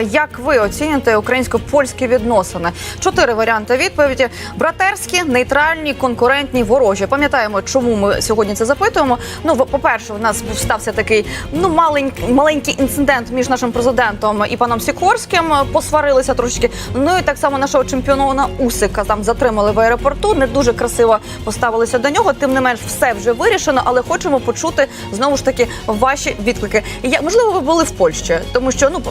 Як ви оцінюєте українсько-польські відносини? Чотири варіанти відповіді: братерські, нейтральні, конкурентні, ворожі. Пам'ятаємо, чому ми сьогодні це запитуємо. Ну, по перше, в нас стався такий ну маленький, маленький інцидент між нашим президентом і паном Сікорським. Посварилися трошечки. Ну і так само нашого чемпіона Усика там затримали в аеропорту. Не дуже красиво поставилися до нього. Тим не менш, все вже вирішено, але хочемо почути знову ж таки ваші відклики. Я можливо, ви були в Польщі, тому що ну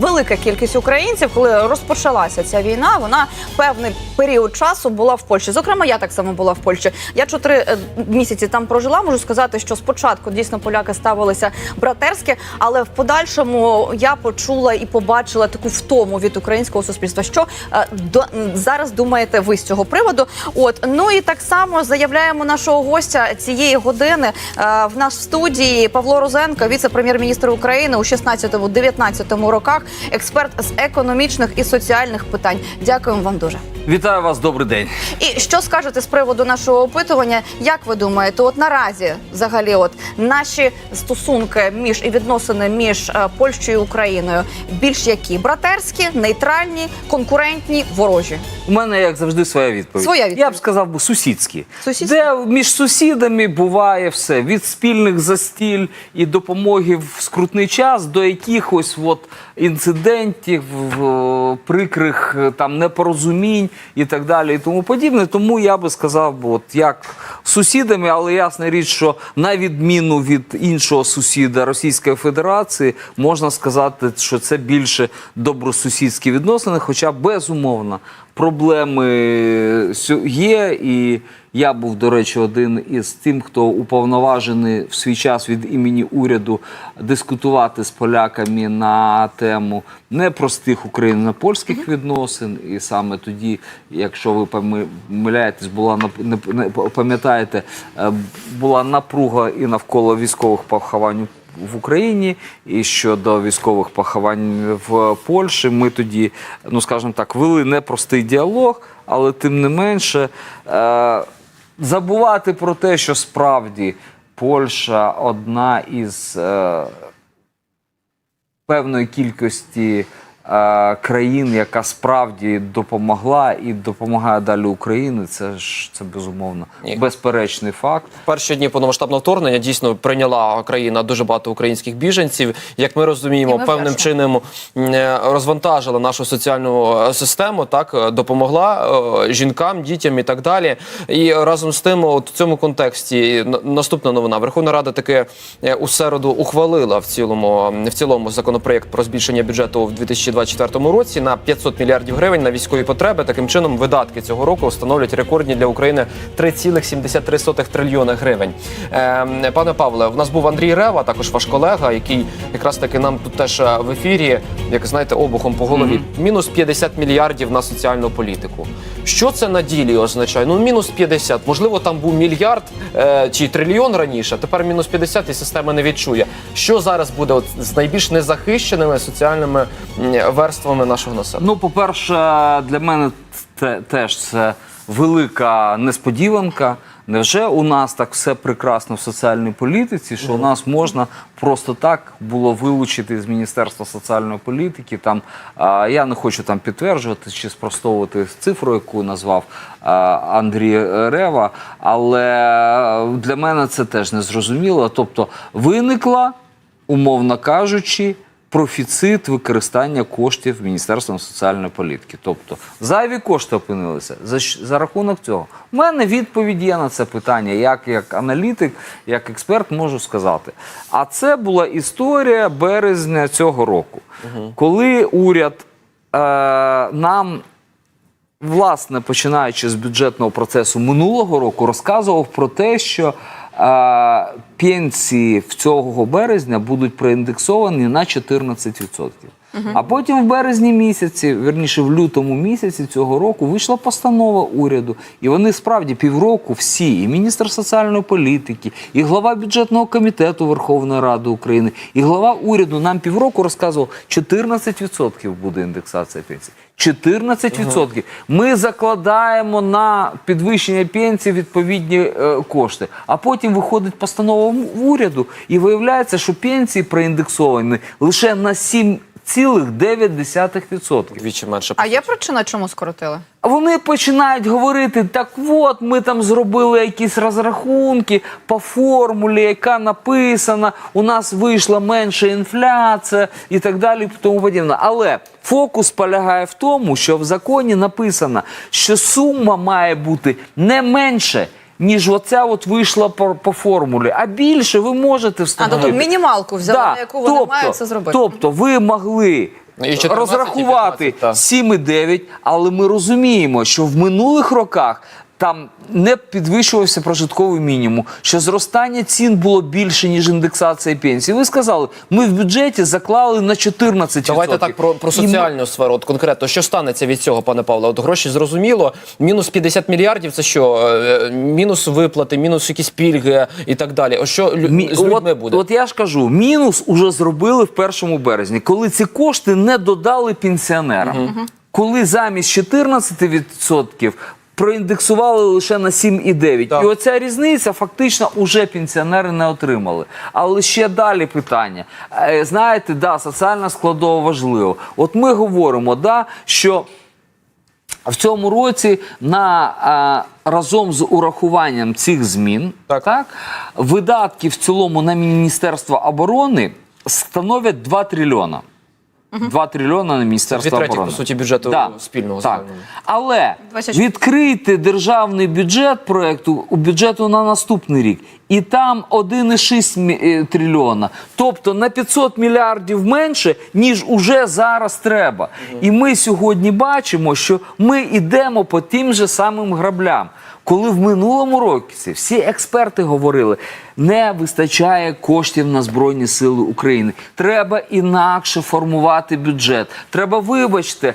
велика кількість українців, коли розпочалася ця війна, вона певний період часу була в Польщі. Зокрема, я так само була в Польщі. Я чотири е, місяці там прожила. Можу сказати, що спочатку дійсно поляки ставилися братерськи, але в подальшому я почула і побачила таку втому від українського суспільства. Що е, до зараз думаєте ви з цього приводу? От ну і так само заявляємо нашого гостя цієї години е, в нас в студії Павло Розенко, віце-прем'єр-міністр України у 16-19 роках, експерт з економічних і соціальних питань. Дякуємо вам дуже. Вітаю вас, добрий день. І що скажете з приводу нашого опитування? Як ви думаєте, от наразі взагалі, от наші стосунки між і відносини між е, Польщею і Україною більш які братерські, нейтральні, конкурентні, ворожі? У мене, як завжди, своя відповідь. Своя відповідь. Я б сказав би сусідські. Сусідські? Де між сусідами буває все від спільних застіль і допомоги в скрутний час до якихось от інцидентів, в- прикрих е, там непорозумінь і так далі, і тому подібне. Тому я би сказав, от як сусідами, але ясна річ, що на відміну від іншого сусіда Російської Федерації, можна сказати, що це більше добросусідські відносини, хоча безумовно проблеми є. І я був, до речі, один із тим, хто уповноважений в свій час від імені уряду дискутувати з поляками на тему непростих україно-польських відносин. І саме тоді, якщо ви помиляєтесь, була пам'ятаєте, е, була напруга і навколо військових поховань в Україні і щодо військових поховань в Польщі. Ми тоді, ну скажімо так, вели непростий діалог, але тим не менше е, забувати про те, що справді Польща одна із е, певної кількості країн, яка справді допомогла і допомагає далі Україні. Це ж це безумовно Ні. безперечний факт. Перші дні повномасштабного вторгнення дійсно прийняла країна дуже багато українських біженців. Як ми розуміємо, ми певним вдячні. чином е, розвантажила нашу соціальну е, систему, так е, допомогла е, жінкам, дітям і так далі. І разом з тим, от в цьому контексті наступна новина. Верховна Рада таки е, у середу ухвалила в цілому в цілому законопроект про збільшення бюджету в 2024 році на 500 мільярдів гривень на військові потреби. Таким чином, видатки цього року становлять рекордні для України 3,73 трильйони гривень. Е, пане Павле, в нас був Андрій Рева, також ваш колега, який якраз таки нам тут теж е, в ефірі, як знаєте, обухом по голові. Мінус 50 мільярдів на соціальну політику. Що це на ділі означає? Ну, мінус 50. Можливо, там був мільярд е, чи трильйон раніше, тепер мінус 50 і система не відчує. Що зараз буде от, з найбільш незахищеними соціальними верствами нашого населення? Ну, по-перше, для мене те, теж це велика несподіванка. Невже у нас так все прекрасно в соціальній політиці, що у нас можна просто так було вилучити з Міністерства соціальної політики? Там а, я не хочу там підтверджувати чи спростовувати цифру, яку назвав а, Андрій Рева, але для мене це теж незрозуміло. Тобто виникла, умовно кажучи, профіцит використання коштів Міністерством соціальної політики. Тобто зайві кошти опинилися. За, за рахунок цього. У мене відповідь є на це питання. Як, як аналітик, як експерт можу сказати. А це була історія березня цього року, коли уряд е, нам. Власне, починаючи з бюджетного процесу минулого року, розказував про те, що пенсії в цього березня будуть проіндексовані на 14%. А потім в березні місяці, верніше в лютому місяці цього року, вийшла постанова уряду, і вони справді півроку всі, і міністр соціальної політики, і глава бюджетного комітету Верховної Ради України, і глава уряду нам півроку розказував, 14% буде індексація пенсій. 14%. Ми закладаємо на підвищення пенсій відповідні е, кошти. А потім виходить постанова уряду, і виявляється, що пенсії проіндексовані лише на 7 0,9%. Вдвічі менше. А є причина, чому скоротили? Вони починають говорити: так от ми там зробили якісь розрахунки по формулі, яка написана, у нас вийшла менша інфляція і так далі. і Тому подібне. Але фокус полягає в тому, що в законі написано, що сума має бути не менше. Ніж оця от вийшла по, по формулі, а більше ви можете А тобто мінімалку взяли, на яку вони тобто, мають це зробити. Тобто ви могли Ну, і 14, і розрахувати 7,9, але ми розуміємо, що в минулих роках там не підвищувався прожитковий мінімум, що зростання цін було більше, ніж індексація пенсій. Ви сказали, ми в бюджеті заклали на 14%. Давайте так про, про І ми- соціальну сферу. От конкретно, що станеться від цього, пане Павло? От гроші зрозуміло. Мінус 50 мільярдів це що? Е, Мінус виплати, мінус якісь пільги і так далі. О, що лю- Мі- з людьми от, буде? От я ж кажу, мінус уже зробили в першому березні, коли ці кошти не додали пенсіонерам. Коли замість 14% проіндексували лише на 7,9. І оця різниця фактично уже пенсіонери не отримали. Але ще далі питання. Е, Знаєте, да, соціальна складова важлива. От ми говоримо, да, що в цьому році на а, разом з урахуванням цих змін Так. видатки в цілому на Міністерство оборони становлять 2 трильйона. 2 трильйона на Міністерство Дві оборони. по суті, бюджету спільного Так. загального. Але 24. відкрити державний бюджет проекту у бюджету на наступний рік, і там 1,6 мі- е, трильйона. Тобто на 500 мільярдів менше, ніж уже зараз треба. І ми сьогодні бачимо, що ми йдемо по тим же самим граблям. Коли в минулому році всі експерти говорили, не вистачає коштів на Збройні Сили України. Треба інакше формувати бюджет. Треба, вибачте,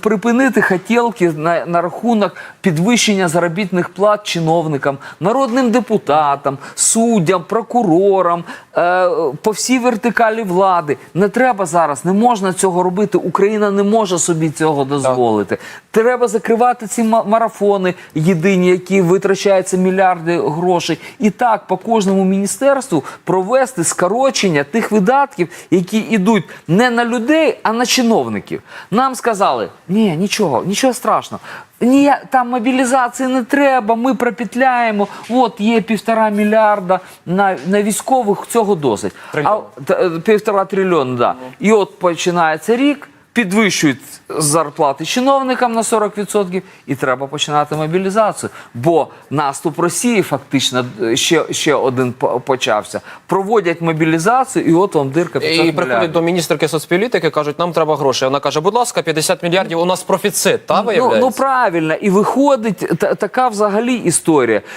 припинити хотілки на, на рахунок підвищення заробітних плат чиновникам, народним депутатам, суддям, прокурорам, е, по всій вертикалі влади. Не треба зараз, не можна цього робити. Україна не може собі цього дозволити. Треба закривати ці марафони єдині, які витрачаються мільярди грошей. І так по кожному міністерству провести скорочення тих видатків, які йдуть не на людей, а на чиновників. Нам сказали: ні, нічого, нічого страшного. Ні, там мобілізації не треба, ми пропетляємо. От є півтора мільярда на, на військових, цього досить. Трильйон. А, е, півтора трильйона, да. І от починається рік, підвищують зарплати чиновникам на 40%, і треба починати мобілізацію. Бо наступ Росії фактично е, ще, ще один почався. Проводять мобілізацію, і от вам дирка 500 І приходять до міністерки соцполітики, кажуть, нам треба гроші. Вона каже, будь ласка, 50 мільярдів, у нас профіцит, та Ну, виявляється? ну правильно, і виходить та, така взагалі історія,